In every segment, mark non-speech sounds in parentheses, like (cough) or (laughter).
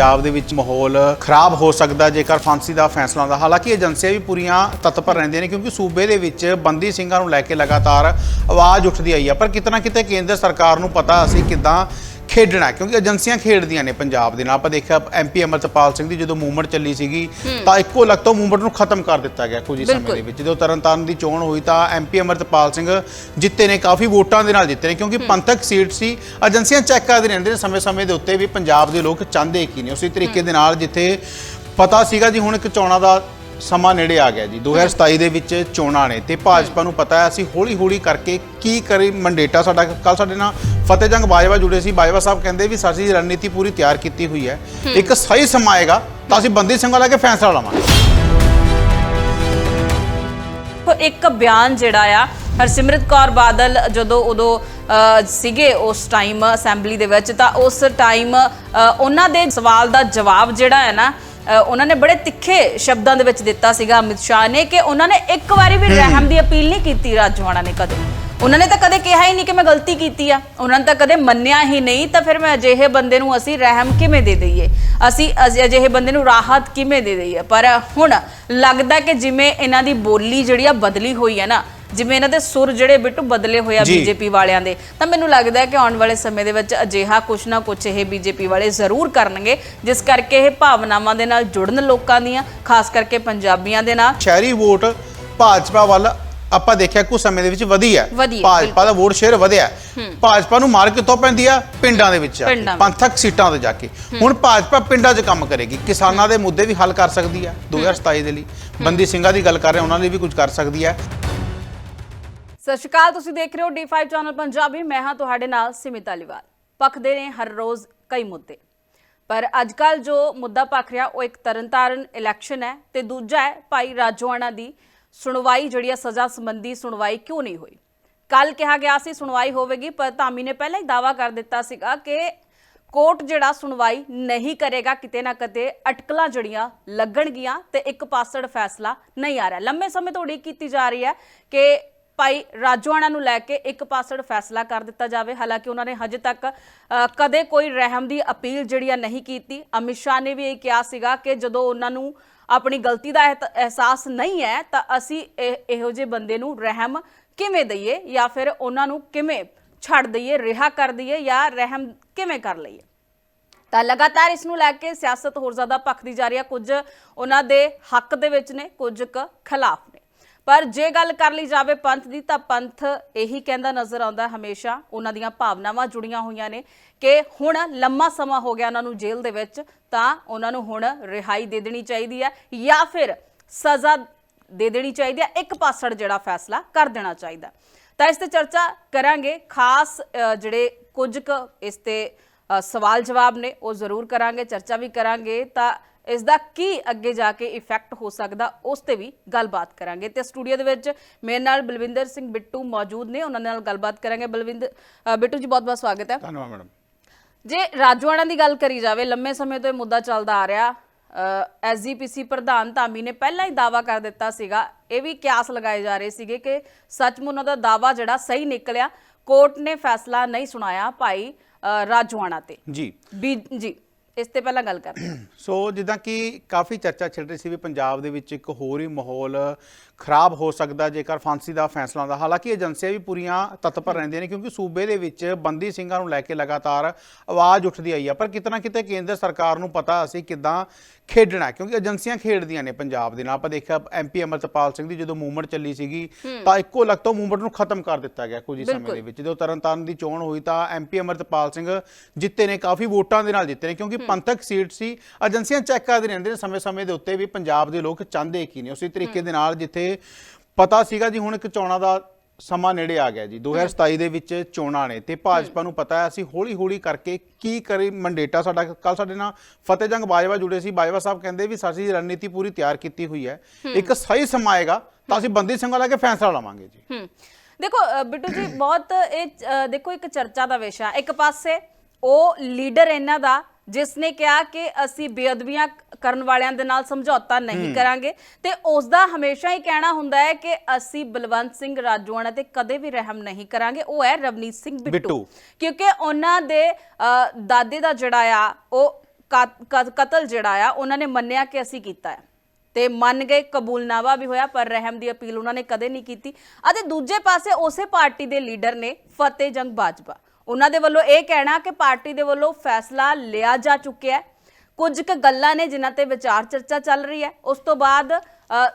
ਪੰਜਾਬ ਦੇ ਵਿੱਚ ਮਾਹੌਲ ਖਰਾਬ ਹੋ ਸਕਦਾ ਜੇਕਰ ਫਾਂਸੀ ਦਾ ਫੈਸਲਾ ਆਉਂਦਾ। ਹਾਲਾਂਕਿ ਏਜੰਸੀਆਂ ਵੀ ਪੂਰੀਆਂ ਤਤਪਰ ਰਹਿੰਦੀਆਂ ਨੇ ਕਿਉਂਕਿ ਸੂਬੇ ਦੇ ਵਿੱਚ ਬੰਦੀ ਸਿੰਘਾਂ ਨੂੰ ਲੈ ਕੇ ਲਗਾਤਾਰ ਆਵਾਜ਼ ਉੱਠਦੀ ਆਈ ਆ। ਪਰ ਕਿਤਨਾ ਕਿਤੇ ਕੇਂਦਰ ਸਰਕਾਰ ਨੂੰ ਪਤਾ ਅਸੀਂ ਕਿੱਦਾਂ ਖੇਡਣਾ ਕਿਉਂਕਿ ਏਜੰਸੀਆਂ ਖੇਡਦੀਆਂ ਨੇ ਪੰਜਾਬ ਦੇ ਨਾਲ। ਆਪਾਂ ਦੇਖਿਆ ਐਮਪੀ ਅਮਰਤਪਾਲ ਸਿੰਘ ਦੀ ਜਦੋਂ ਮੂਵਮੈਂਟ ਚੱਲੀ ਸੀਗੀ ਤਾਂ ਇੱਕੋ ਲਗਤੋਂ ਮੂਵਮੈਂਟ ਨੂੰ ਖਤਮ ਕਰ ਦਿੱਤਾ ਗਿਆ ਕੁਝ ਸਮੇਂ। ਦੇ ਵਿੱਚ। ਜਦੋਂ ਤਰਨਤਾਰਨ ਦੀ ਚੋਣ ਹੋਈ ਤਾਂ ਐਮਪੀ ਅਮਰਤਪਾਲ ਸਿੰਘ ਜਿੱਤੇ ਨੇ ਕਾਫੀ ਵੋਟਾਂ ਦੇ ਨਾਲ ਜਿੱਤੇ ਨੇ ਕਿਉਂਕਿ ਪੰਥਕ ਸੀਟ ਸੀ ਏਜੰਸੀਆਂ ਚੈੱਕ ਕਰਦੇ ਰਹਿੰਦੇ ਨੇ ਸਮੇਂ-ਸਮੇਂ ਦੇ ਉੱਤੇ ਵੀ ਪੰਜਾਬ ਦੇ ਲੋਕ ਚਾਹੁੰਦੇ ਕੀ ਨੇ। ਉਸੇ ਤਰੀਕੇ ਦੇ ਨਾਲ ਜਿੱਥੇ ਪਤਾ ਸੀਗਾ ਜੀ ਹੁਣ ਇੱਕ ਚੋਣਾਂ ਦਾ ਸਮਾਂ ਨੇੜੇ ਆ ਗਿਆ ਜੀ। 2027 ਦੇ ਵਿੱਚ ਚੋਣਾਂ ਨੇ ਤੇ ਭਾਜਪਾ ਨੂੰ ਪਤਾ ਹੈ ਅਸੀਂ ਹੌਲੀ-ਹੌਲੀ ਕਰਕੇ ਕੀ ਕਰੀ ਮੰਡੇਟਾ ਸਾਡਾ ਕੱਲ ਸਾਡੇ ਨਾਲ ਫਤਿਹ ਜੰਗ ਬਾਜਵਾ ਜੁੜੇ ਸੀ। ਬਾਜਵਾ ਸਾਹਿਬ ਕਹਿੰਦੇ ਵੀ ਸਾਡੀ ਰਣਨੀਤੀ ਪੂਰੀ ਤਿਆਰ ਕੀਤੀ ਹੋਈ ਹੈ। ਇੱਕ ਸਹੀ ਸਮਾਂ ਆਏਗਾ ਤਾਂ ਅਸੀਂ ਬੰਦੀ ਸਿੰਘਾਂ ਲੈ ਕੇ ਫੈਸਲਾ ਲਵਾਂਗੇ। ਇੱਕ ਬਿਆਨ ਜਿਹੜਾ ਆ ਹਰਸਿਮਰਤ ਕੌਰ ਬਾਦਲ ਜਦੋਂ ਉਦੋਂ ਸੀਗੇ ਉਸ ਟਾਈਮ ਅਸੈਂਬਲੀ ਦੇ ਵਿੱਚ ਤਾਂ ਉਸ ਟਾਈਮ ਉਹਨਾਂ ਦੇ ਸਵਾਲ ਦਾ ਜਵਾਬ ਜਿਹੜਾ ਹੈ ਨਾ ਉਹਨਾਂ ਨੇ ਬੜੇ ਤਿੱਖੇ ਸ਼ਬਦਾਂ ਦੇ ਵਿੱਚ ਦਿੱਤਾ ਸੀਗਾ ਅਮਿਤ ਸ਼ਾਹ ਨੇ ਕਿ ਉਹਨਾਂ ਨੇ ਇੱਕ ਵਾਰੀ ਵੀ ਰਹਿਮ ਦੀ ਅਪੀਲ ਨਹੀਂ ਕੀਤੀ ਰਾਜਵਾਣਾ ਨੇ ਕਦੇ। ਉਹਨਾਂ ਨੇ ਤਾਂ ਕਦੇ ਕਿਹਾ ਹੀ ਨਹੀਂ ਕਿ ਮੈਂ ਗਲਤੀ ਕੀਤੀ ਆ। ਉਹਨਾਂ ਨੇ ਤਾਂ ਕਦੇ ਮੰਨਿਆ ਹੀ ਨਹੀਂ, ਤਾਂ ਫਿਰ ਮੈਂ ਅਜਿਹੇ ਬੰਦੇ ਨੂੰ ਅਸੀਂ ਰਹਿਮ ਕਿਵੇਂ ਦੇ ਦਈਏ? ਅਸੀਂ ਅਜ- ਅਜਿਹੇ ਬੰਦੇ ਨੂੰ ਰਾਹਤ ਕਿਵੇਂ ਦੇ ਦਈਏ? ਪਰ ਹੁਣ ਲੱਗਦਾ ਕਿ ਜਿਵੇਂ ਇਹਨਾਂ ਦੀ ਬੋਲੀ ਜਿਹੜੀ ਆ ਬਦਲੀ ਹੋਈ ਹੈ ਨਾ ਜਿਵੇਂ ਇਹਨਾਂ ਦੇ ਸੁਰ ਜਿਹੜੇ ਬਿੱਟੂ ਬਦਲੇ ਹੋਏ ਆ ਜੀ। ਬੀਜੇਪੀ ਵਾਲਿਆਂ ਦੇ ਤਾਂ ਮੈਨੂੰ ਲੱਗਦਾ ਹੈ ਕਿ ਆਉਣ ਵਾਲੇ ਸਮੇਂ ਦੇ ਵਿੱਚ ਅਜਿਹਾ ਕੁਛ ਨਾ ਕੁਛ ਇਹ ਬੀਜੇਪੀ ਵਾਲੇ ਜ਼ਰੂਰ ਕਰਨਗੇ ਜਿਸ ਕਰਕੇ ਇਹ ਭਾਵਨਾਵਾਂ ਦੇ ਨਾਲ ਜੁੜਨ ਲੋਕਾਂ ਦੀਆਂ ਖਾਸ ਕਰਕੇ ਪੰਜਾਬੀਆਂ ਦੇ ਨਾਲ। ਸ਼ਹਿਰੀ ਵੋਟ ਭਾਜਪਾ ਵੱਲ ਆਪਾਂ ਦੇਖਿਆ ਕੁਝ ਸਮੇਂ ਦੇ ਵਿੱਚ ਵਧੀ ਹੈ। ਵਧੀ ਹੈ, ਭਾਜਪਾ ਦਾ ਵੋਟ ਸ਼ੇਅਰ ਵਧਿਆ ਹੈ। ਭਾਜਪਾ ਨੂੰ ਮਾਰ ਕਿੱਥੋਂ ਪੈਂਦੀ ਆ? ਪਿੰਡਾਂ ਦੇ ਵਿੱਚ ਜਾ ਕੇ, ਪਿੰਡਾਂ ਵਿੱਚ। ਪੰਥਕ ਸੀਟਾਂ ਤੇ ਜਾ ਕੇ। ਹੁਣ ਭਾਜਪਾ ਪਿੰਡਾਂ 'ਚ ਕੰਮ ਕਰੇਗੀ। ਕਿਸਾਨਾਂ ਦੇ ਮੁੱਦੇ ਵੀ ਹੱਲ ਕਰ ਸਕਦੀ ਹੈ 2027 ਦੇ ਲਈ। ਬੰਦੀ ਸਿੰਘਾਂ ਦੀ ਗੱਲ ਕਰ ਰਹੇ ਉਹਨਾਂ ਲਈ ਵੀ ਕੁਝ ਕਰ ਸਕਦੀ ਹੈ। ਸਤਿ ਸ਼੍ਰੀ ਅਕਾਲ, ਤੁਸੀਂ ਦੇਖ ਰਹੇ ਹੋ D5 ਚੈਨਲ ਪੰਜਾਬੀ। ਮੈਂ ਹਾਂ ਤੁਹਾਡੇ ਨਾਲ ਸਿਮਿਤ ਅਲੀਵਾਲ। ਪੱਖਦੇ ਨੇ ਹਰ ਰੋਜ਼ ਕਈ ਮੁੱਦੇ। ਪਰ ਅੱਜ ਕੱਲ ਜੋ ਮੁੱਦਾ ਪੱਖ ਰਿਹਾ, ਉਹ ਇੱਕ ਤਰਨਤਾਰਨ ਇਲੈਕਸ਼ਨ ਹੈ ਤੇ ਦੂਜਾ ਹੈ ਭਾਈ ਰਾਜੋਆਣਾ ਦੀ ਸੁਣਵਾਈ, ਜਿਹੜੀ ਹੈ ਸਜ਼ਾ ਸੰਬੰਧੀ ਸੁਣਵਾਈ ਕਿਉਂ ਨਹੀਂ ਹੋਈ? ਕੱਲ ਕਿਹਾ ਗਿਆ ਸੀ ਸੁਣਵਾਈ ਹੋਵੇਗੀ, ਪਰ ਧਾਮੀ ਨੇ ਪਹਿਲਾਂ ਹੀ ਦਾਵਾ ਕਰ ਦਿੱਤਾ ਸੀਗਾ ਕਿ ਕੋਰਟ ਜਿਹੜਾ ਸੁਣਵਾਈ ਨਹੀਂ ਕਰੇਗਾ, ਕਿਤੇ ਨਾ ਕਿਤੇ ਅਟਕਲਾਂ ਜੜੀਆਂ ਲੱਗਣਗੀਆਂ ਤੇ ਇੱਕ ਪਾਸੜ ਫੈਸਲਾ ਨਹੀਂ ਆ ਰਿਹਾ। ਲੰਮੇ ਸਮੇਂ ਤੋਂ ਉਡੀਕ ਕੀਤੀ ਜਾ ਰਹੀ ਹੈ ਕਿ ਭਾਈ ਰਾਜੋਆਣਾ ਨੂੰ ਲੈ ਕੇ ਇੱਕ ਪਾਸੜ ਫੈਸਲਾ ਕਰ ਦਿੱਤਾ ਜਾਵੇ। ਹਾਲਾਂਕਿ ਉਹਨਾਂ ਨੇ ਹਜੇ ਤੱਕ ਕਦੇ ਕੋਈ ਰਹਿਮ ਦੀ ਅਪੀਲ ਜਿਹੜੀ ਆ ਨਹੀਂ ਕੀਤੀ। ਅਮਿਤ ਸ਼ਾਹ ਨੇ ਵੀ ਇਹ ਕਿਹਾ ਸੀਗਾ ਕਿ ਜਦੋਂ ਉਹਨਾਂ ਨੂੰ ਆਪਣੀ ਗਲਤੀ ਦਾ ਅਹਿਤ- ਅਹਿਸਾਸ ਨਹੀਂ ਹੈ, ਤਾਂ ਅਸੀਂ ਇਹ- ਇਹੋ ਜਿਹੇ ਬੰਦੇ ਨੂੰ ਰਹਿਮ ਕਿਵੇਂ ਦਈਏ ਜਾਂ ਫਿਰ ਉਹਨਾਂ ਨੂੰ ਕਿਵੇਂ ਛੱਡ ਦਈਏ, ਰਿਹਾ ਕਰ ਦਈਏ ਜਾਂ ਰਹਿਮ ਕਿਵੇਂ ਕਰ ਲਈਏ? ਤਾਂ ਲਗਾਤਾਰ ਇਸ ਨੂੰ ਲੈ ਕੇ ਸਿਆਸਤ ਹੋਰ ਜ਼ਿਆਦਾ ਭਖਦੀ ਜਾ ਰਹੀ ਹੈ ਕੁਝ ਉਹਨਾਂ ਦੇ ਹੱਕ ਦੇ ਵਿੱਚ ਨੇ, ਕੁਝ ਕੁ ਖਿਲਾਫ। ਪਰ ਜੇ ਗੱਲ ਕਰ ਲਈ ਜਾਵੇ ਪੰਥ ਦੀ, ਤਾਂ ਪੰਥ ਇਹੀ ਕਹਿੰਦਾ ਨਜ਼ਰ ਆਉਂਦਾ ਹਮੇਸ਼ਾ, ਉਹਨਾਂ ਦੀਆਂ ਭਾਵਨਾਵਾਂ ਜੁੜੀਆਂ ਹੋਈਆਂ ਨੇ ਕਿ ਹੁਣ ਲੰਮਾ ਸਮਾਂ ਹੋ ਗਿਆ ਉਹਨਾਂ ਨੂੰ ਜੇਲ੍ਹ ਦੇ ਵਿੱਚ, ਤਾਂ ਉਹਨਾਂ ਨੂੰ ਹੁਣ ਰਿਹਾਈ ਦੇ ਦੇਣੀ ਚਾਹੀਦੀ ਹੈ ਜਾਂ ਫਿਰ ਸਜ਼ਾ ਦੇ ਦੇਣੀ ਚਾਹੀਦੀ ਹੈ, ਇੱਕ ਪਾਸੜ ਜਿਹੜਾ ਫੈਸਲਾ ਕਰ ਦੇਣਾ ਚਾਹੀਦਾ ਤਾਂ ਇਸ ਤੇ ਚਰਚਾ ਕਰਾਂਗੇ। ਖਾਸ ਜਿਹੜੇ ਕੁਝ ਕੁ ਇਸ ਤੇ ਸਵਾਲ ਜਵਾਬ ਨੇ, ਉਹ ਜ਼ਰੂਰ ਕਰਾਂਗੇ, ਚਰਚਾ ਵੀ ਕਰਾਂਗੇ। ਤਾਂ ਇਸ ਦਾ ਕੀ ਅੱਗੇ ਜਾ ਕੇ ਇਫੈਕਟ ਹੋ ਸਕਦਾ ਉਸ ਤੇ ਵੀ ਗੱਲਬਾਤ ਕਰਾਂਗੇ। ਤੇ ਸਟੂਡੀਓ ਦੇ ਵਿੱਚ ਮੇਰੇ ਨਾਲ ਬਲਵਿੰਦਰ ਸਿੰਘ ਬਿੱਟੂ ਮੌਜੂਦ ਨੇ ਉਹਨਾਂ ਨਾਲ ਗੱਲਬਾਤ ਕਰਾਂਗੇ। ਬਲਵਿੰਦਰ ਬਿੱਟੂ ਜੀ ਬਹੁਤ ਬਹੁਤ ਸਵਾਗਤ ਹੈ। ਧੰਨਵਾਦ ਮੈਡਮ। ਜੇ ਰਾਜਵਾੜਾ ਦੀ ਗੱਲ ਕਰੀ ਜਾਵੇ ਲੰਮੇ ਸਮੇਂ ਤੋਂ ਇਹ ਮੁੱਦਾ ਚੱਲਦਾ ਆ ਰਿਹਾ ਐਸਜੀਪੀਸੀ ਪ੍ਰਧਾਨ ਧਾਮੀ ਨੇ ਪਹਿਲਾਂ ਹੀ ਦਾਵਾ ਕਰ ਦਿੱਤਾ ਸੀਗਾ ਇਹ ਵੀ ਕਿਆਸ ਲਗਾਏ ਜਾ ਰਹੇ ਸੀਗੇ ਕਿ ਸੱਚਮੁੱਚ ਉਹਨਾਂ ਦਾ ਦਾਵਾ ਜਿਹੜਾ ਸਹੀ ਨਿਕਲਿਆ ਕੋਰਟ ਨੇ ਫੈਸਲਾ ਨਹੀਂ ਸੁਣਾਇਆ ਭਾਈ ਅ, ਰਾਜਵਾੜਾ ਤੇ। ਜੀ। ਜੀ। ਇਸ ਤੇ ਪਹਿਲਾਂ ਗੱਲ ਕਰਦੇ ਹਾਂ। (clears throat) ਸੋ ਜਿੱਦਾਂ ਕਿ ਕਾਫੀ ਚਰਚਾ ਚੱਲ ਰਹੀ ਸੀ ਵੀ ਪੰਜਾਬ ਦੇ ਵਿੱਚ ਇੱਕ ਹੋਰ ਹੀ ਮਾਹੌਲ ਖਰਾਬ ਹੋ ਸਕਦਾ ਜੇਕਰ ਫਾਂਸੀ ਦਾ ਫੈਸਲਾ ਆਉਂਦਾ ਹਾਲਾਂਕਿ ਏਜੰਸੀਆਂ ਵੀ ਪੂਰੀਆਂ ਤਤਪਰ ਰਹਿੰਦੀਆਂ ਨੇ ਕਿਉਂਕਿ ਸੂਬੇ ਦੇ ਵਿੱਚ ਬੰਦੀ ਸਿੰਘਾਂ ਨੂੰ ਲੈ ਕੇ ਲਗਾਤਾਰ ਆਵਾਜ਼ ਉੱਠਦੀ ਆਈ ਆ ਪਰ ਕਿਤਨਾ ਕਿਤੇ ਕੇਂਦਰ ਸਰਕਾਰ ਨੂੰ ਪਤਾ ਅਸੀਂ ਕਿੱਦਾਂ ਖੇਡਣਾ ਕਿਉਂਕਿ ਏਜੰਸੀਆਂ ਖੇਡਦੀਆਂ ਨੇ ਪੰਜਾਬ ਦੇ ਨਾਲ। ਆਪਾਂ ਦੇਖਿਆ ਐਮਪੀ ਅਮਰਤਪਾਲ ਸਿੰਘ ਦੀ ਜਦੋਂ ਮੂਵਮੈਂਟ ਚੱਲੀ ਸੀਗੀ ਤਾਂ ਇੱਕੋ ਲਗਤੋਂ ਮੂਵਮੈਂਟ ਨੂੰ ਖਤਮ ਕਰ ਦਿੱਤਾ ਗਿਆ ਕੁਝ ਹੀ ਸਮੇਂ। ਦੇ ਵਿੱਚ। ਜਦੋਂ ਤਰਨਤਾਰਨ ਦੀ ਚੋਣ ਹੋਈ ਤਾਂ ਐਮਪੀ ਅਮਰਤਪਾਲ ਸਿੰਘ ਜਿੱਤੇ ਨੇ ਕਾਫੀ ਵੋਟਾਂ ਦੇ ਨਾਲ ਜਿੱਤੇ ਨੇ ਕਿਉਂਕਿ ਪੰਥਕ ਸੀਟ ਸੀ ਏਜੰਸੀਆਂ ਚੈੱਕ ਕਰਦੇ ਰਹਿੰਦੇ ਨੇ ਸਮੇਂ-ਸਮੇਂ ਦੇ ਉੱਤੇ ਵੀ ਪੰਜਾਬ ਦੇ ਲੋਕ ਚਾਹੁੰਦੇ ਕੀ ਨੇ। ਉਸੇ ਤਰੀਕੇ ਦੇ ਨਾਲ ਜਿੱਥੇ ਪਤਾ ਸੀਗਾ ਜੀ ਹੁਣ ਇੱਕ ਚੋਣਾਂ ਦਾ ਸਮਾਂ ਨੇੜੇ ਆ ਗਿਆ ਜੀ। 2027 ਦੇ ਵਿੱਚ ਚੋਣਾਂ ਨੇ ਤੇ ਭਾਜਪਾ ਨੂੰ ਪਤਾ ਹੈ ਅਸੀਂ ਹੌਲੀ-ਹੌਲੀ ਕਰਕੇ ਕੀ ਕਰੀ ਮੰਡੇਟਾ ਸਾਡਾ ਕੱਲ ਸਾਡੇ ਨਾਲ ਫਤਿਹ ਜੰਗ ਬਾਜਵਾ ਜੁੜੇ ਸੀ। ਬਾਜਵਾ ਸਾਹਿਬ ਕਹਿੰਦੇ ਵੀ ਸਾਡੀ ਰਣਨੀਤੀ ਪੂਰੀ ਤਿਆਰ ਕੀਤੀ ਹੋਈ ਹੈ। ਇੱਕ ਸਹੀ ਸਮਾਂ ਆਏਗਾ ਤਾਂ ਅਸੀਂ ਬੰਦੀ ਸਿੰਘਾਂ ਲੈ ਕੇ ਫੈਸਲਾ ਲਵਾਂਗੇ ਜੀ। ਦੇਖੋ ਬਿੱਟੂ ਜੀ ਬਹੁਤ ਇਹ ਦੇਖੋ ਇੱਕ ਚਰਚਾ ਦਾ ਵਿਸ਼ਾ ਇੱਕ ਪਾਸੇ ਉਹ ਲੀਡਰ ਇਹਨਾਂ ਦਾ ਜਿਸ ਨੇ ਕਿਹਾ ਕਿ ਅਸੀਂ ਬੇਅਦਬੀਆਂ ਕਰਨ ਵਾਲਿਆਂ ਦੇ ਨਾਲ ਸਮਝੌਤਾ ਨਹੀਂ ਕਰਾਂਗੇ ਤੇ ਉਸ ਦਾ ਹਮੇਸ਼ਾ ਹੀ ਕਹਿਣਾ ਹੁੰਦਾ ਹੈ ਕਿ ਅਸੀਂ ਬਲਵੰਤ ਸਿੰਘ ਰਾਜੋਆਣਾ ਤੇ ਕਦੇ ਵੀ ਰਹਿਮ ਨਹੀਂ ਕਰਾਂਗੇ। ਉਹ ਹੈ ਰਵਨੀਤ ਸਿੰਘ ਬਿੱਟੂ। ਕਿਉਂਕਿ ਉਹਨਾਂ ਦੇ ਦਾਦੇ ਦਾ ਜਿਹੜਾ ਆ ਉਹ ਕਤ- ਕਤ- ਕਤਲ ਜਿਹੜਾ ਆ ਉਹਨਾਂ ਨੇ ਮੰਨਿਆ ਕਿ ਅਸੀਂ ਕੀਤਾ ਹੈ। ਤੇ ਮੰਨ ਗਏ ਕਬੂਲਨਾਮਾ ਵੀ ਹੋਇਆ ਪਰ ਰਹਿਮ ਦੀ ਅਪੀਲ ਉਹਨਾਂ ਨੇ ਕਦੇ ਨਹੀਂ ਕੀਤੀ। ਅਤੇ ਦੂਜੇ ਪਾਸੇ ਉਸੇ ਪਾਰਟੀ ਦੇ ਲੀਡਰ ਨੇ ਫਤਿਹ ਜੰਗ ਬਾਜਵਾ। ਉਹਨਾਂ ਦੇ ਵੱਲੋਂ ਇਹ ਕਹਿਣਾ ਕਿ ਪਾਰਟੀ ਦੇ ਵੱਲੋਂ ਫੈਸਲਾ ਲਿਆ ਜਾ ਚੁੱਕਿਆ ਹੈ। ਕੁਝ ਕੁ ਗੱਲਾਂ ਨੇ ਜਿਨ੍ਹਾਂ ਤੇ ਵਿਚਾਰ ਚਰਚਾ ਚੱਲ ਰਹੀ ਹੈ। ਉਸ ਤੋਂ ਬਾਅਦ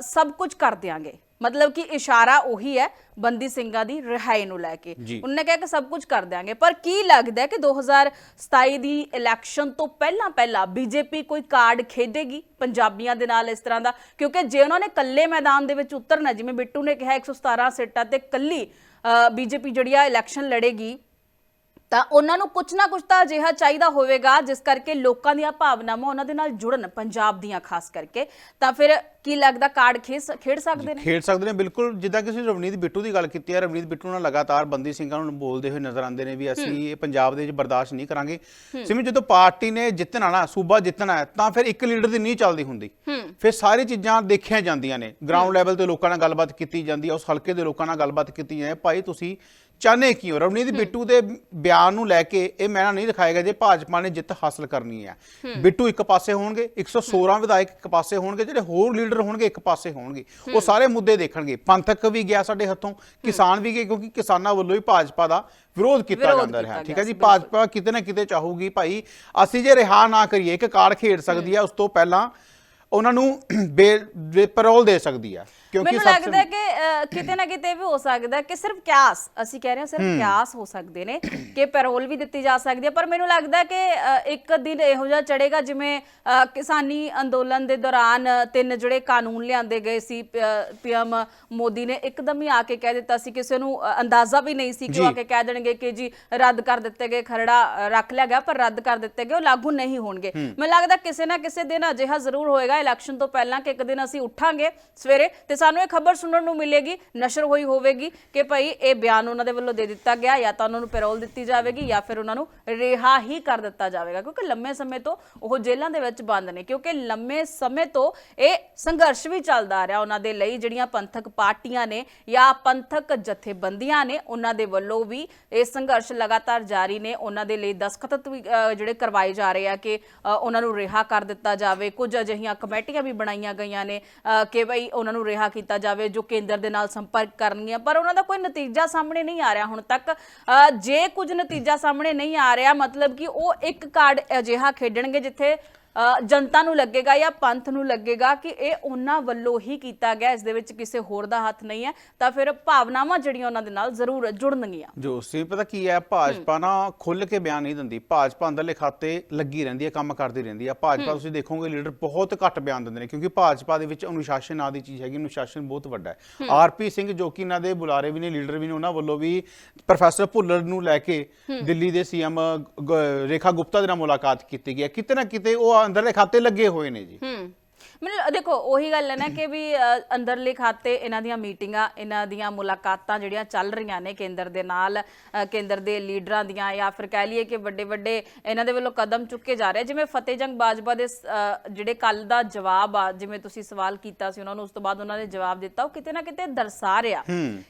ਸਭ ਕੁਝ ਕਰ ਦਿਆਂਗੇ। ਮਤਲਬ ਕਿ ਇਸ਼ਾਰਾ ਉਹੀ ਹੈ ਬੰਦੀ ਸਿੰਘਾਂ ਦੀ ਰਿਹਾਈ ਨੂੰ ਲੈ ਕੇ। ਉਹਨੇ ਕਿਹਾ ਕਿ ਸਭ ਕੁਝ ਕਰ ਦਿਆਂਗੇ। ਪਰ ਕੀ ਲੱਗਦਾ ਹੈ ਕਿ 2027 ਦੀ ਇਲੈਕਸ਼ਨ ਤੋਂ ਪਹਿਲਾਂ ਪਹਿਲਾਂ ਬੀਜੇਪੀ ਕੋਈ ਕਾਰਡ ਖੇਡੇਗੀ ਪੰਜਾਬੀਆਂ ਦੇ ਨਾਲ ਇਸ ਤਰ੍ਹਾਂ ਦਾ? ਕਿਉਂਕਿ ਜੇ ਉਹਨਾਂ ਨੇ ਕੱਲੇ ਮੈਦਾਨ ਦੇ ਵਿੱਚ ਉਤਰਨਾ ਜਿਵੇਂ ਬਿੱਟੂ ਨੇ ਕਿਹਾ 117 ਸੀਟਾਂ ਤੇ ਕੱਲੀ ਬੀਜੇਪੀ ਜਿਹੜੀ ਆ ਇਲੈਕਸ਼ਨ ਲੜੇਗੀ ਤਾਂ ਉਹਨਾਂ ਨੂੰ ਕੁਝ ਨਾ ਕੁਝ ਤਾਂ ਅਜਿਹਾ ਚਾਹੀਦਾ ਹੋਵੇਗਾ ਜਿਸ ਕਰਕੇ ਲੋਕਾਂ ਦੀਆਂ ਭਾਵਨਾਵਾਂ ਉਹਨਾਂ ਦੇ ਨਾਲ ਜੁੜਨ ਪੰਜਾਬ ਦੀਆਂ ਖਾਸ ਕਰਕੇ। ਤਾਂ ਫਿਰ ਕੀ ਲੱਗਦਾ ਕਾਰਡ ਖੇਡ ਸਕਦੇ ਨੇ? ਖੇਡ ਸਕਦੇ ਨੇ ਬਿਲਕੁਲ। ਜਿੱਦਾਂ ਕਿ ਅਸੀਂ ਰਵਨੀਤ ਬਿੱਟੂ ਦੀ ਗੱਲ ਕੀਤੀ ਹੈ ਰਵਨੀਤ ਬਿੱਟੂ ਨਾਲ ਲਗਾਤਾਰ ਬੰਦੀ ਸਿੰਘਾਂ ਨੂੰ ਬੋਲਦੇ ਹੋਏ ਨਜ਼ਰ ਆਉਂਦੇ ਨੇ ਵੀ ਅਸੀਂ ਇਹ ਪੰਜਾਬ ਦੇ ਵਿੱਚ ਬਰਦਾਸ਼ਤ ਨਹੀਂ ਕਰਾਂਗੇ। ਸਿਮੀ ਜਦੋਂ ਪਾਰਟੀ ਨੇ ਜਿੱਤਣਾ ਨਾ ਸੂਬਾ ਜਿੱਤਣਾ ਹੈ ਤਾਂ ਫਿਰ ਇੱਕ ਲੀਡਰ ਦੀ ਨਹੀਂ ਚੱਲਦੀ ਹੁੰਦੀ। ਫਿਰ ਸਾਰੀ ਚੀਜ਼ਾਂ ਦੇਖੀਆਂ ਜਾਂਦੀਆਂ ਨੇ। ਗਰਾਊਂਡ ਲੈਵਲ ਤੇ ਲੋਕਾਂ ਨਾਲ ਗੱਲਬਾਤ ਕੀਤੀ ਜਾਂਦੀ ਹੈ ਉਸ ਹਲਕੇ ਦੇ ਲੋਕਾਂ ਨਾਲ ਗੱਲਬਾਤ ਕੀਤੀ ਜਾਂਦੀ ਹੈ ਭਾਈ ਤੁਸੀਂ ਚਾਹਨੇ ਕੀ ਹੋ। ਰਵਨੀਤ ਬਿੱਟੂ ਦੇ ਬਿਆਨ ਨੂੰ ਲੈ ਕੇ ਇਹ ਮੈਨਾ ਨਹੀਂ ਦਿਖਾਏਗਾ ਜੇ ਭਾਜਪਾ ਨੇ ਜਿੱਤ ਹਾਸਲ ਕਰਨੀ ਹੈ। ਬਿੱਟੂ ਇੱਕ ਪਾਸੇ ਹੋਣਗੇ 116 ਵਿਧਾਇਕ ਇੱਕ ਪਾਸੇ ਹੋਣਗੇ ਜਿਹੜੇ ਹੋਰ ਲੀਡਰ ਹੋਣਗੇ ਇੱਕ ਪਾਸੇ ਹੋਣਗੇ। ਉਹ ਸਾਰੇ ਮੁੱਦੇ ਦੇਖਣਗੇ। ਪੰਥਕ ਵੀ ਗਿਆ ਸਾਡੇ ਹੱਥੋਂ ਕਿਸਾਨ ਵੀ ਗਏ ਕਿਉਂਕਿ ਕਿਸਾਨਾਂ ਵੱਲੋਂ ਹੀ ਭਾਜਪਾ ਦਾ ਵਿਰੋਧ ਕੀਤਾ ਜਾਂਦਾ ਰਿਹਾ। ਠੀਕ ਹੈ ਜੀ। ਭਾਜਪਾ ਕਿਤੇ ਨਾ ਕਿਤੇ ਚਾਹੂਗੀ ਭਾਈ ਅਸੀਂ ਜੇ ਰਿਹਾ ਨਾ ਕਰੀਏ ਇੱਕ ਕਾਰਡ ਖੇਡ ਸਕਦੀ ਹੈ ਉਸ ਤੋਂ ਪਹਿਲਾਂ ਉਹਨਾਂ ਨੂੰ ਬੇ ਪੈਰੋਲ ਦੇ ਸਕਦੀ ਹੈ ਕਿਉਂਕਿ ਮੈਨੂੰ ਲੱਗਦਾ ਹੈ ਕਿ ਅ, ਕਿਤੇ ਨਾ ਕਿਤੇ ਵੀ ਹੋ ਸਕਦਾ ਹੈ ਕਿ ਸਿਰਫ ਕਿਆਸ ਅਸੀਂ ਕਹਿ ਰਹੇ ਹਾਂ ਸਿਰਫ ਕਿਆਸ ਹੋ ਸਕਦੇ ਨੇ ਕਿ ਪੈਰੋਲ ਵੀ ਦਿੱਤੀ ਜਾ ਸਕਦੀ ਹੈ ਪਰ ਮੈਨੂੰ ਲੱਗਦਾ ਹੈ ਕਿ ਅ, ਇੱਕ ਦਿਨ ਇਹੋ ਜਿਹਾ ਚੜੇਗਾ ਜਿਵੇਂ ਅ, ਕਿਸਾਨੀ ਅੰਦੋਲਨ ਦੇ ਦੌਰਾਨ ਤਿੰਨ ਜਿਹੜੇ ਕਾਨੂੰਨ ਲਿਆਂਦੇ ਗਏ ਸੀ ਪੀਐਮ ਮੋਦੀ ਨੇ ਇੱਕਦਮ ਹੀ ਆ ਕੇ ਕਹਿ ਦਿੱਤਾ ਸੀ ਕਿਸੇ ਨੂੰ ਅ, ਅੰਦਾਜ਼ਾ ਵੀ ਨਹੀਂ ਸੀ ਕਿ ਉਹ ਜੀ। ਆ ਕੇ ਕਹਿ ਦੇਣਗੇ ਕਿ ਜੀ ਰੱਦ ਕਰ ਦਿੱਤੇ ਗਏ ਖਰੜਾ ਅ, ਰੱਖ ਲਿਆ ਗਿਆ ਪਰ ਰੱਦ ਕਰ ਦਿੱਤੇ ਗਏ ਉਹ ਲਾਗੂ ਨਹੀਂ ਹੋਣਗੇ। ਮੈਨੂੰ ਲੱਗਦਾ ਕਿਸੇ ਨਾ ਕਿਸੇ ਦਿਨ ਅਜਿਹਾ ਜ਼ਰੂਰ ਹੋਏਗਾ ਇਲੈਕਸ਼ਨ ਤੋਂ ਪਹਿਲਾਂ ਕਿ ਇੱਕ ਦਿਨ ਅਸੀਂ ਉੱਠਾਂਗੇ ਸਵੇਰੇ ਤੇ ਸਾਨੂੰ ਇਹ ਖਬਰ ਸੁਣਨ ਨੂੰ ਮਿਲੇਗੀ ਨਸ਼ਰ ਹੋਈ ਹੋਵੇਗੀ ਕਿ ਭਾਈ ਇਹ ਬਿਆਨ ਉਹਨਾਂ ਦੇ ਵੱਲੋਂ ਦੇ ਦਿੱਤਾ ਗਿਆ ਜਾਂ ਤਾਂ ਉਹਨਾਂ ਨੂੰ ਪੈਰੋਲ ਦਿੱਤੀ ਜਾਵੇਗੀ ਜਾਂ ਫਿਰ ਉਹਨਾਂ ਨੂੰ ਰਿਹਾ ਹੀ ਕਰ ਦਿੱਤਾ ਜਾਵੇਗਾ ਕਿਉਂਕਿ ਲੰਮੇ ਸਮੇਂ ਤੋਂ ਉਹ ਜੇਲ੍ਹਾਂ ਦੇ ਵਿੱਚ ਬੰਦ ਨੇ ਕਿਉਂਕਿ ਲੰਮੇ ਸਮੇਂ ਤੋਂ ਇਹ ਸੰਘਰਸ਼ ਵੀ ਚੱਲਦਾ ਆ ਰਿਹਾ ਉਹਨਾਂ ਦੇ ਲਈ ਜਿਹੜੀਆਂ ਪੰਥਕ ਪਾਰਟੀਆਂ ਨੇ ਜਾਂ ਪੰਥਕ ਜਥੇਬੰਦੀਆਂ ਨੇ ਉਹਨਾਂ ਦੇ ਵੱਲੋਂ ਵੀ ਇਹ ਸੰਘਰਸ਼ ਲਗਾਤਾਰ ਜਾਰੀ ਨੇ ਉਹਨਾਂ ਦੇ ਲਈ ਦਸਖਤ ਵੀ ਅ, ਜਿਹੜੇ ਕਰਵਾਏ ਜਾ ਰਹੇ ਆ ਕਿ ਅ, ਉਹਨਾਂ ਨੂੰ ਰਿਹਾ ਕਰ ਦਿੱਤਾ ਜਾਵੇ ਕੁਝ ਅਜਿਹੀਆਂ ਕਮੇਟੀਆਂ ਵੀ ਬਣਾਈਆਂ ਗਈਆਂ ਨੇ ਅ, ਕਿ ਭਈ ਉਹਨਾਂ ਨੂੰ ਰਿਹਾ ਕੀਤਾ ਜਾਵੇ ਜੋ ਕੇਂਦਰ ਦੇ ਨਾਲ ਸੰਪਰਕ ਕਰਨਗੀਆਂ। ਪਰ ਉਹਨਾਂ ਦਾ ਕੋਈ ਨਤੀਜਾ ਸਾਹਮਣੇ ਨਹੀਂ ਆ ਰਿਹਾ ਹੁਣ ਤੱਕ। ਅ, ਜੇ ਕੁਝ ਨਤੀਜਾ ਸਾਹਮਣੇ ਨਹੀਂ ਆ ਰਿਹਾ ਮਤਲਬ ਕਿ ਉਹ ਇੱਕ ਕਾਰਡ ਅਜਿਹਾ ਖੇਡਣਗੇ ਜਿੱਥੇ ਜਨਤਾ ਨੂੰ ਲੱਗੇਗਾ ਜਾਂ ਪੰਥ ਨੂੰ ਲੱਗੇਗਾ ਕਿ ਇਹ ਉਹਨਾਂ ਵੱਲੋਂ ਹੀ ਕੀਤਾ ਗਿਆ ਇਸ ਦੇ ਵਿੱਚ ਕਿਸੇ ਹੋਰ ਦਾ ਹੱਥ ਨਹੀਂ ਹੈ ਤਾਂ ਫਿਰ ਭਾਵਨਾਵਾਂ ਜਿਹੜੀਆਂ ਉਹਨਾਂ ਦੇ ਨਾਲ ਜ਼ਰੂਰ ਜੁੜਨਗੀਆਂ। ਜੋ ਸੀ ਪਤਾ ਕੀ ਹੈ ਭਾਜਪਾ ਨਾ ਖੁੱਲ ਕੇ ਬਿਆਨ ਨਹੀਂ ਦਿੰਦੀ ਭਾਜਪਾ ਅੰਦਰਲੇ ਖਾਤੇ ਲੱਗੀ ਰਹਿੰਦੀ ਹੈ ਕੰਮ ਕਰਦੀ ਰਹਿੰਦੀ ਹੈ। ਭਾਜਪਾ ਤੁਸੀਂ ਦੇਖੋਗੇ ਲੀਡਰ ਬਹੁਤ ਘੱਟ ਬਿਆਨ ਦਿੰਦੇ ਨੇ ਕਿਉਂਕਿ ਭਾਜਪਾ ਦੇ ਵਿੱਚ ਅਨੁਸ਼ਾਸਨ ਨਾਂ ਦੀ ਚੀਜ਼ ਹੈਗੀ ਅਨੁਸ਼ਾਸਨ ਬਹੁਤ ਵੱਡਾ ਹੈ। ਆਰਪੀ ਸਿੰਘ ਜੋ ਕਿ ਇਹਨਾਂ ਦੇ ਬੁਲਾਰੇ ਵੀ ਨੇ ਲੀਡਰ ਵੀ ਨੇ ਉਹਨਾਂ ਵੱਲੋਂ ਵੀ ਪ੍ਰੋਫੈਸਰ ਭੁੱਲਰ ਨੂੰ ਲੈ ਕੇ ਦਿੱਲੀ ਦੇ ਸੀਐਮ ਰੇਖਾ ਗੁਪਤਾ ਦੇ ਨਾਲ ਮੁਲਾਕਾਤ ਕੀਤੀ ਗਈ ਹੈ। ਕਿਤੇ ਨਾ ਕਿਤੇ ਉਹ ਅੰਦਰਲੇ ਖਾਤੇ ਲੱਗੇ ਹੋਏ ਨੇ ਜੀ। ਹੂੰ। ਮੈਨੂੰ ਦੇਖੋ ਉਹੀ ਗੱਲ ਹੈ ਨਾ ਕਿ ਵੀ ਅੰਦਰਲੇ ਖਾਤੇ ਇਹਨਾਂ ਦੀਆਂ ਮੀਟਿੰਗਾਂ ਇਹਨਾਂ ਦੀਆਂ ਮੁਲਾਕਾਤਾਂ ਜਿਹੜੀਆਂ ਚੱਲ ਰਹੀਆਂ ਨੇ ਕੇਂਦਰ ਦੇ ਨਾਲ ਕੇਂਦਰ ਦੇ ਲੀਡਰਾਂ ਦੀਆਂ ਜਾਂ ਫਿਰ ਕਹਿ ਲਈਏ ਕਿ ਵੱਡੇ ਵੱਡੇ ਇਹਨਾਂ ਦੇ ਵੱਲੋਂ ਕਦਮ ਚੁੱਕੇ ਜਾ ਰਹੇ ਜਿਵੇਂ ਫਤਿਹ ਜੰਗ ਬਾਜਵਾ ਦੇ ਜਿਹੜੇ ਕੱਲ ਦਾ ਜਵਾਬ ਆ ਜਿਵੇਂ ਤੁਸੀਂ ਸਵਾਲ ਕੀਤਾ ਸੀ ਉਹਨਾਂ ਨੂੰ ਉਸ ਤੋਂ ਬਾਅਦ ਉਹਨਾਂ ਨੇ ਜਵਾਬ ਦਿੱਤਾ ਉਹ ਕਿਤੇ ਨਾ ਕਿਤੇ ਦਰਸਾ ਰਿਹਾ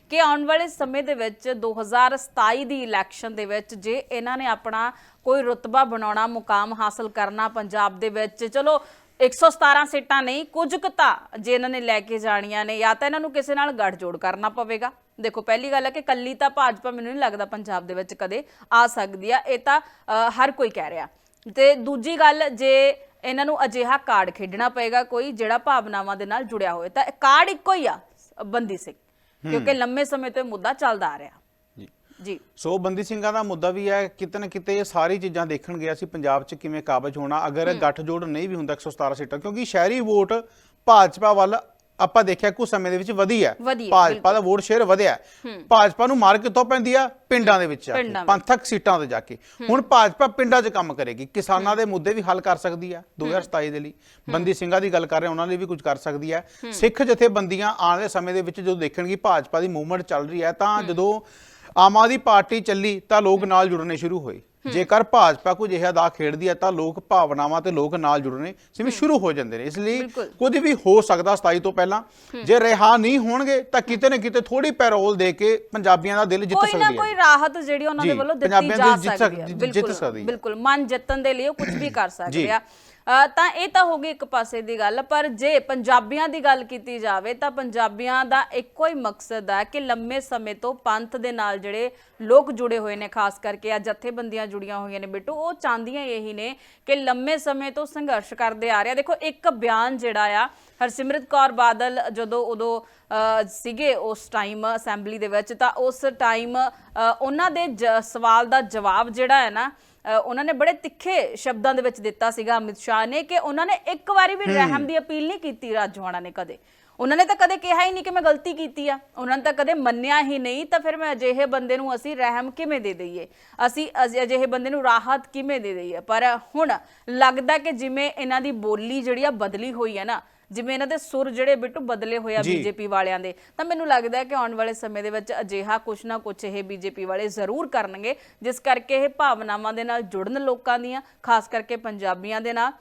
ਕਿ ਆਉਣ ਵਾਲੇ ਸਮੇਂ ਦੇ ਵਿੱਚ 2027 ਦੀ ਇਲੈਕਸ਼ਨ ਦੇ ਵਿੱਚ ਜੇ ਇਹਨਾਂ ਨੇ ਆਪਣਾ ਕੋਈ ਰੁਤਬਾ ਬਣਾਉਣਾ ਮੁਕਾਮ ਹਾਸਲ ਕਰਨਾ ਪੰਜਾਬ ਦੇ ਵਿੱਚ ਚਲੋ 117 ਸੀਟਾਂ ਨਹੀਂ ਕੁਝ ਕੁ ਤਾਂ ਜੇ ਇਹਨਾਂ ਨੇ ਲੈ ਕੇ ਜਾਣੀਆਂ ਨੇ ਜਾਂ ਤਾਂ ਇਹਨਾਂ ਨੂੰ ਕਿਸੇ ਨਾਲ ਗੱਠਜੋੜ ਕਰਨਾ ਪਵੇਗਾ। ਦੇਖੋ ਪਹਿਲੀ ਗੱਲ ਹੈ ਕਿ ਕੱਲੀ ਤਾਂ ਭਾਜਪਾ ਮੈਨੂੰ ਨਹੀਂ ਲੱਗਦਾ ਪੰਜਾਬ ਦੇ ਵਿੱਚ ਕਦੇ ਆ ਸਕਦੀ ਆ ਇਹ ਤਾਂ ਹਰ ਕੋਈ ਕਹਿ ਰਿਹਾ। ਤੇ ਦੂਜੀ ਗੱਲ ਜੇ ਇਹਨਾਂ ਨੂੰ ਅਜਿਹਾ ਕਾਰਡ ਖੇਡਣਾ ਪਏਗਾ ਕੋਈ ਜਿਹੜਾ ਭਾਵਨਾਵਾਂ ਦੇ ਨਾਲ ਜੁੜਿਆ ਹੋਵੇ ਤਾਂ ਕਾਰਡ ਇੱਕੋ ਹੀ ਆ ਬੰਦੀ ਸਿੰਘ। ਕਿਉਂਕਿ ਲੰਮੇ ਸਮੇਂ ਤੋਂ ਇਹ ਮੁੱਦਾ ਚੱਲਦਾ ਆ ਰਿਹਾ। ਜੀ। ਸੋ ਬੰਦੀ ਸਿੰਘਾਂ ਦਾ ਮੁੱਦਾ ਵੀ ਹੈ ਕਿਤੇ ਨਾ ਕਿਤੇ ਇਹ ਸਾਰੀ ਚੀਜ਼ਾਂ ਦੇਖਣ ਗਿਆ ਸੀ ਪੰਜਾਬ 'ਚ ਕਿਵੇਂ ਕਾਬਜ ਹੋਣਾ ਅਗਰ ਗੱਠਜੋੜ ਨਹੀਂ ਵੀ ਹੁੰਦਾ 117 ਸੀਟਾਂ ਕਿਉਂਕਿ ਸ਼ਹਿਰੀ ਵੋਟ ਭਾਜਪਾ ਵੱਲ ਆਪਾਂ ਦੇਖਿਆ ਕੁਝ ਸਮੇਂ ਦੇ ਵਿੱਚ ਵਧੀ ਹੈ। ਭਾਜਪਾ ਦਾ ਵੋਟ ਸ਼ੇਅਰ ਵਧਿਆ ਹੈ। ਭਾਜਪਾ ਨੂੰ ਮਾਰ ਕਿੱਥੋਂ ਪੈਂਦੀ ਆ? ਪਿੰਡਾਂ ਦੇ ਵਿੱਚ। ਪੰਥਕ ਸੀਟਾਂ ਤੇ ਜਾ ਕੇ। ਹੁਣ ਭਾਜਪਾ ਪਿੰਡਾਂ 'ਚ ਕੰਮ ਕਰੇਗੀ। ਕਿਸਾਨਾਂ ਦੇ ਮੁੱਦੇ ਵੀ ਹੱਲ ਕਰ ਸਕਦੀ ਆ 2027 ਦੇ ਲਈ। ਬੰਦੀ ਸਿੰਘਾਂ ਦੀ ਗੱਲ ਕਰ ਰਹੇ ਉਹਨਾਂ ਲਈ ਵੀ ਕੁਝ ਕਰ ਸਕਦੀ ਹੈ। ਸਿੱਖ ਜਥੇਬੰਦੀਆਂ ਆਉਣ ਵਾਲੇ ਸਮੇਂ ਦੇ ਵਿੱਚ ਜਦੋਂ ਦੇਖਣਗੇ ਭਾਜਪਾ ਦੀ ਮੂਵਮੈਂਟ ਚੱਲ ਰਹੀ ਹੈ ਤਾਂ ਜਦੋਂ ਆਮ ਆਦਮੀ ਪਾਰਟੀ ਚੱਲੀ ਤਾਂ ਲੋਕ ਨਾਲ ਜੁੜਨੇ ਸ਼ੁਰੂ ਹੋਏ। ਜੇਕਰ ਭਾਜਪਾ ਕੋਈ ਅਜਿਹਾ ਦਾ ਖੇਡਦੀ ਹੈ ਤਾਂ ਲੋਕ ਭਾਵਨਾਵਾਂ ਤੇ ਲੋਕ ਨਾਲ ਜੁੜਨੇ ਜਿਵੇਂ ਸ਼ੁਰੂ ਹੋ ਜਾਂਦੇ ਨੇ। ਇਸ ਲਈ। ਕੁਝ ਵੀ ਹੋ ਸਕਦਾ 27 ਤੋਂ ਪਹਿਲਾਂ। ਜੇ ਰਿਹਾ ਨਹੀਂ ਹੋਣਗੇ ਤਾਂ ਕਿਤੇ ਨਾ ਕਿਤੇ ਥੋੜੀ ਪੈਰੋਲ ਦੇ ਕੇ ਪੰਜਾਬੀਆਂ ਦਾ ਦਿਲ ਜਿੱਤ ਕੋਈ ਨਾ ਸਕਦੀ ਕੋਈ ਹੈ ਰਾਹਤ ਜਿਹੜੀ ਉਹਨਾਂ ਦੇ ਵੱਲੋਂ ਦਿੱਤੀ ਜਾ ਸਕਦੀ ਸਕ- ਹੈ ਬਿਲਕੁਲ ਸਕਦੀ ਹੈ। ਬਿਲਕੁਲ। ਮਨ ਜਿੱਤਣ ਦੇ ਲਈ ਉਹ ਕੁਝ ਵੀ ਕਰ ਸਕਦੇ। ਆ। ਤਾਂ ਇਹ ਤਾਂ ਹੋ ਗਈ ਇੱਕ ਪਾਸੇ ਦੀ ਗੱਲ, ਪਰ ਜੇ ਪੰਜਾਬੀਆਂ ਦੀ ਗੱਲ ਕੀਤੀ ਜਾਵੇ ਤਾਂ ਪੰਜਾਬੀਆਂ ਦਾ ਇੱਕੋ ਹੀ ਮਕਸਦ ਹੈ ਕਿ ਲੰਮੇ ਸਮੇਂ ਤੋਂ ਪੰਥ ਦੇ ਨਾਲ ਜਿਹੜੇ ਲੋਕ ਜੁੜੇ ਹੋਏ ਨੇ, ਖਾਸ ਕਰਕੇ ਆ ਜਥੇਬੰਦੀਆਂ ਜੁੜੀਆਂ ਹੋਈਆਂ ਨੇ ਬਿੱਟੂ, ਉਹ ਚਾਹੁੰਦੀਆਂ ਇਹੀ ਨੇ ਕਿ ਲੰਮੇ ਸਮੇਂ ਤੋਂ ਸੰਘਰਸ਼ ਕਰਦੇ ਆ ਰਿਹਾ। ਦੇਖੋ, ਇੱਕ ਬਿਆਨ ਜਿਹੜਾ ਆ, ਹਰਸਿਮਰਤ ਕੌਰ ਬਾਦਲ ਜਦੋਂ ਉਦੋਂ ਸੀਗੇ ਉਸ ਟਾਈਮ ਅਸੈਂਬਲੀ ਦੇ ਵਿੱਚ, ਤਾਂ ਉਸ ਟਾਈਮ ਉਹਨਾਂ ਦੇ ਜ- ਸਵਾਲ ਦਾ ਜਵਾਬ ਜਿਹੜਾ ਹੈ ਨਾ ਉਹਨਾਂ ਨੇ ਬੜੇ ਤਿੱਖੇ ਸ਼ਬਦਾਂ ਦੇ ਵਿੱਚ ਦਿੱਤਾ ਸੀਗਾ ਅਮਿਤ ਸ਼ਾਹ ਨੇ ਕਿ ਉਹਨਾਂ ਨੇ ਇੱਕ ਵਾਰੀ ਵੀ ਰਹਿਮ ਦੀ ਅਪੀਲ ਨਹੀਂ ਕੀਤੀ ਰਾਜਵਾਨਾ ਨੇ ਕਦੇ। ਉਹਨਾਂ ਨੇ ਤਾਂ ਕਦੇ ਕਿਹਾ ਹੀ ਨਹੀਂ ਕਿ ਮੈਂ ਗਲਤੀ ਕੀਤੀ ਆ। ਉਹਨਾਂ ਨੇ ਤਾਂ ਕਦੇ ਮੰਨਿਆ ਹੀ ਨਹੀਂ ਤਾਂ ਫਿਰ ਮੈਂ ਅਜਿਹੇ ਬੰਦੇ ਨੂੰ ਅਸੀਂ ਰਹਿਮ ਕਿਵੇਂ ਦੇ ਦਈਏ? ਅਸੀਂ ਅਜ- ਅਜਿਹੇ ਬੰਦੇ ਨੂੰ ਰਾਹਤ ਕਿਵੇਂ ਦੇ ਦਈਏ? ਪਰ ਹੁਣ ਲੱਗਦਾ ਕਿ ਜਿਵੇਂ ਇਹਨਾਂ ਦੀ ਬੋਲੀ ਜਿਹੜੀ ਆ ਬਦਲੀ ਹੋਈ ਹੈ ਨਾ ਜਿਵੇਂ ਇਹਨਾਂ ਦੇ ਸੁਰ ਜਿਹੜੇ ਬਿੱਟੂ ਬਦਲੇ ਹੋਏ ਆ ਜੀ। ਬੀਜੇਪੀ ਵਾਲਿਆਂ ਦੇ ਤਾਂ ਮੈਨੂੰ ਲੱਗਦਾ ਹੈ ਕਿ ਆਉਣ ਵਾਲੇ ਸਮੇਂ ਦੇ ਵਿੱਚ ਅਜਿਹਾ ਕੁਛ ਨਾ ਕੁਛ ਇਹ ਬੀਜੇਪੀ ਵਾਲੇ ਜ਼ਰੂਰ ਕਰਨਗੇ ਜਿਸ ਕਰਕੇ ਇਹ ਭਾਵਨਾਵਾਂ ਦੇ ਨਾਲ ਜੁੜਨ ਲੋਕਾਂ ਦੀਆਂ ਖਾਸ ਕਰਕੇ ਪੰਜਾਬੀਆਂ ਦੇ ਨਾਲ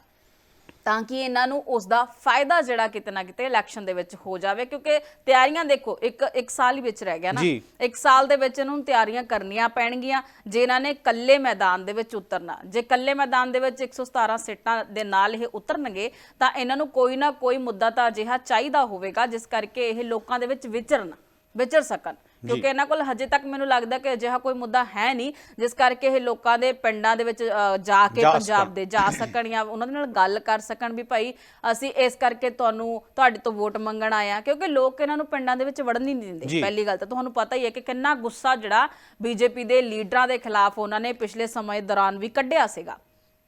ਤਾਂ ਕਿ ਇਹਨਾਂ ਨੂੰ ਉਸ ਦਾ ਫਾਇਦਾ ਜਿਹੜਾ ਕਿਤੇ ਨਾ ਕਿਤੇ ਇਲੈਕਸ਼ਨ ਦੇ ਵਿੱਚ ਹੋ ਜਾਵੇ ਕਿਉਂਕਿ ਤਿਆਰੀਆਂ ਦੇਖੋ ਇੱਕ ਇੱਕ ਸਾਲ ਹੀ ਵਿੱਚ ਰਹਿ ਗਿਆ ਨਾ। ਇੱਕ ਸਾਲ ਦੇ ਵਿੱਚ ਇਹਨਾਂ ਨੂੰ ਤਿਆਰੀਆਂ ਕਰਨੀਆਂ ਪੈਣਗੀਆਂ ਜੇ ਇਹਨਾਂ ਨੇ ਇਕੱਲੇ ਮੈਦਾਨ ਦੇ ਵਿੱਚ ਉਤਰਨਾ। ਜੇ ਇਕੱਲੇ ਮੈਦਾਨ ਦੇ ਵਿੱਚ 117 ਸੀਟਾਂ ਦੇ ਨਾਲ ਇਹ ਉਤਰਨਗੇ ਤਾਂ ਇਹਨਾਂ ਨੂੰ ਕੋਈ ਨਾ ਕੋਈ ਮੁੱਦਾ ਤਾਂ ਅਜਿਹਾ ਚਾਹੀਦਾ ਹੋਵੇਗਾ ਜਿਸ ਕਰਕੇ ਇਹ ਲੋਕਾਂ ਦੇ ਵਿੱਚ ਵਿਚਰਨ। ਵਿਚਰ ਸਕਣ। ਕਿਉਂਕਿ ਇਹਨਾਂ ਕੋਲ ਹਜੇ ਤੱਕ ਮੈਨੂੰ ਲੱਗਦਾ ਕਿ ਅਜਿਹਾ ਕੋਈ ਮੁੱਦਾ ਹੈ ਨਹੀਂ ਜਿਸ ਕਰਕੇ ਇਹ ਲੋਕਾਂ ਦੇ ਪਿੰਡਾਂ ਦੇ ਵਿੱਚ ਜਾ ਕੇ ਪੰਜਾਬ। ਦੇ ਜਾ ਸਕਣ ਜਾਂ ਉਹਨਾਂ ਦੇ ਨਾਲ ਗੱਲ ਕਰ ਸਕਣ ਵੀ ਭਾਈ ਅਸੀਂ ਇਸ ਕਰਕੇ ਤੁਹਾਨੂੰ ਤੁਹਾਡੇ ਤੋਂ ਵੋਟ ਮੰਗਣ ਆਇਆ ਕਿਉਂਕਿ ਲੋਕ ਇਹਨਾਂ ਨੂੰ ਪਿੰਡਾਂ ਦੇ ਵਿੱਚ ਵੜਨ ਨਹੀਂ ਦਿੰਦੇ। ਪਹਿਲੀ ਗੱਲ ਤਾਂ ਤੁਹਾਨੂੰ ਪਤਾ ਹੀ ਹੈ ਕਿ ਕਿੰਨਾ ਗੁੱਸਾ ਜਿਹੜਾ ਬੀਜੇਪੀ ਦੇ ਲੀਡਰਾਂ ਦੇ ਖਿਲਾਫ ਉਹਨਾਂ ਨੇ ਪਿਛਲੇ ਸਮੇਂ ਦੌਰਾਨ ਵੀ ਕੱਢਿਆ ਸੀਗਾ।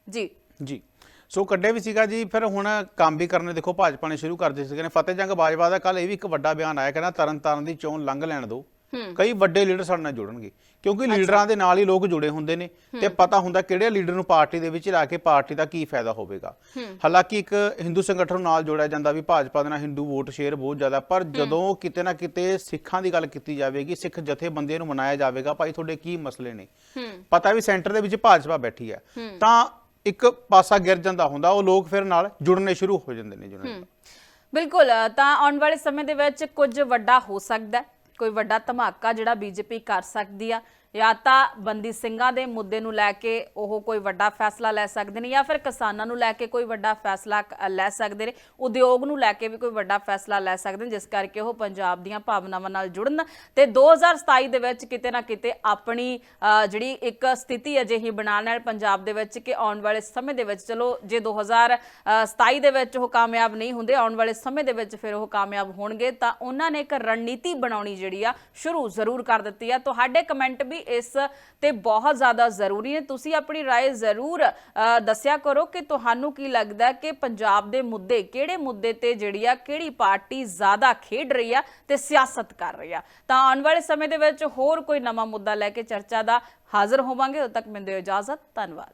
ਜੀ। ਜੀ। ਸੋ ਕੱਢੇ ਵੀ ਸੀਗਾ ਜੀ ਫਿਰ ਹੁਣ ਕੰਮ ਵੀ ਕਰਨੇ ਦੇਖੋ ਭਾਜਪਾ ਨੇ ਸ਼ੁਰੂ ਕਰ ਦਿੱਤੇ ਸੀਗੇ ਨੇ। ਫਤਿਹ ਜੰਗ ਬਾਜਵਾ ਦਾ ਕੱਲ ਇਹ ਵੀ ਇੱਕ ਵੱਡਾ ਬਿਆਨ ਆਇਆ ਕਹਿੰਦਾ ਤਰਨ ਤਾਰਨ ਦੀ ਚੋਣ ਲੰਘ ਲੈਣ ਦਿਓ। ਕਈ ਵੱਡੇ ਲੀਡਰ ਸਾਡੇ ਨਾਲ ਜੁੜਨਗੇ ਕਿਉਂਕਿ ਲੀਡਰਾਂ ਦੇ ਨਾਲ ਹੀ ਲੋਕ ਜੁੜੇ ਹੁੰਦੇ ਨੇ ਤੇ ਪਤਾ ਹੁੰਦਾ ਕਿਹੜੇ ਲੀਡਰ ਨੂੰ ਪਾਰਟੀ ਦੇ ਵਿੱਚ ਲਾ ਕੇ ਪਾਰਟੀ ਦਾ ਕੀ ਫਾਇਦਾ ਹੋਵੇਗਾ। ਹਾਲਾਂਕਿ ਇੱਕ ਹਿੰਦੂ ਸੰਗਠਨ ਨਾਲ ਜੋੜਿਆ ਜਾਂਦਾ ਵੀ ਭਾਜਪਾ ਦੇ ਨਾਲ ਹਿੰਦੂ ਵੋਟ ਸ਼ੇਅਰ ਬਹੁਤ ਜ਼ਿਆਦਾ ਪਰ ਜਦੋਂ ਕਿਤੇ ਨਾ ਕਿਤੇ ਸਿੱਖਾਂ ਦੀ ਗੱਲ ਕੀਤੀ ਜਾਵੇਗੀ ਸਿੱਖ ਜਥੇਬੰਦੀਆਂ ਨੂੰ ਮਨਾਇਆ ਜਾਵੇਗਾ ਭਾਈ ਤੁਹਾਡੇ ਕੀ ਮਸਲੇ ਨੇ? ਪਤਾ ਵੀ ਸੈਂਟਰ ਦੇ ਵਿੱਚ ਭਾਜਪਾ ਬੈਠੀ ਹੈ। ਤਾਂ ਇੱਕ ਪਾਸਾ ਗਿਰ ਜਾਂਦਾ ਹੁੰਦਾ, ਉਹ ਲੋਕ ਫਿਰ ਨਾਲ ਜੁੜਨੇ ਸ਼ੁਰੂ ਹੋ ਜਾਂਦੇ ਨੇ ਜੁੜਨ ਬਿਲਕੁਲ ਤਾਂ ਆਉਣ ਵਾਲੇ ਸਮੇਂ ਦੇ ਵਿੱਚ ਕੁਝ ਵੱਡਾ ਹੋ ਸਕਦਾ ਕੋਈ ਵੱਡਾ ਧਮਾਕਾ ਜਿਹੜਾ ਬੀਜੇਪੀ ਕਰ ਸਕਦੀ ਆ। ਜਾਂ ਤਾਂ ਬੰਦੀ ਸਿੰਘਾਂ ਦੇ ਮੁੱਦੇ ਨੂੰ ਲੈ ਕੇ ਉਹ ਕੋਈ ਵੱਡਾ ਫੈਸਲਾ ਲੈ ਸਕਦੇ ਨੇ ਜਾਂ ਫਿਰ ਕਿਸਾਨਾਂ ਨੂੰ ਲੈ ਕੇ ਕੋਈ ਵੱਡਾ ਫੈਸਲਾ ਕ- ਲੈ ਸਕਦੇ ਨੇ, ਉਦਯੋਗ ਨੂੰ ਲੈ ਕੇ ਵੀ ਕੋਈ ਵੱਡਾ ਫੈਸਲਾ ਲੈ ਸਕਦੇ ਨੇ, ਜਿਸ ਕਰਕੇ ਉਹ ਪੰਜਾਬ ਦੀਆਂ ਭਾਵਨਾਵਾਂ ਨਾਲ ਜੁੜਨ ਤੇ 2027 ਦੇ ਵਿੱਚ ਕਿਤੇ ਨਾ ਕਿਤੇ ਆਪਣੀ ਜਿਹੜੀ ਇੱਕ ਸਥਿਤੀ ਅਜਿਹੀ ਬਣਾ ਲੈਣ ਪੰਜਾਬ ਦੇ ਵਿੱਚ ਕਿ ਆਉਣ ਵਾਲੇ ਸਮੇਂ ਦੇ ਵਿੱਚ, ਚਲੋ ਜੇ 2027 ਦੇ ਵਿੱਚ ਉਹ ਕਾਮਯਾਬ ਨਹੀਂ ਹੁੰਦੇ, ਆਉਣ ਵਾਲੇ ਸਮੇਂ ਦੇ ਵਿੱਚ ਫਿਰ ਉਹ ਕਾਮਯਾਬ ਹੋਣਗੇ, ਤਾਂ ਉਹਨਾਂ ਨੇ ਇੱਕ ਰਣਨੀਤੀ ਬਣਾਉਣੀ ਜਿਹੜੀ ਆ, ਸ਼ੁਰੂ ਜ਼ਰੂਰ ਕਰ ਦਿੱਤੀ ਆ। ਤੁਹਾਡੇ ਕਮੈਂਟ ਵੀ ਇਸ ਤੇ ਬਹੁਤ ਜ਼ਿਆਦਾ ਜ਼ਰੂਰੀ ਨੇ ਤੁਸੀਂ ਆਪਣੀ رائے ਜ਼ਰੂਰ ਅ, ਦੱਸਿਆ ਕਰੋ ਕਿ ਤੁਹਾਨੂੰ ਕੀ ਲੱਗਦਾ ਕਿ ਪੰਜਾਬ ਦੇ ਮੁੱਦੇ ਕਿਹੜੇ ਮੁੱਦੇ ਤੇ ਜਿਹੜੀ ਆ ਕਿਹੜੀ ਪਾਰਟੀ ਜ਼ਿਆਦਾ ਖੇਡ ਰਹੀ ਆ ਤੇ ਸਿਆਸਤ ਕਰ ਰਹੀ ਆ ਤਾਂ ਆਉਣ ਵਾਲੇ ਸਮੇਂ ਦੇ ਵਿੱਚ ਹੋਰ ਕੋਈ ਨਵਾਂ ਮੁੱਦਾ ਲੈ ਕੇ ਚਰਚਾ ਦਾ ਹਾਜ਼ਰ ਹੋਵਾਂਗੇ ਉਦੋਂ ਤੱਕ ਮੈਨੂੰ ਦਿਓ ਇਜਾਜ਼ਤ ਧੰਨਵਾਦ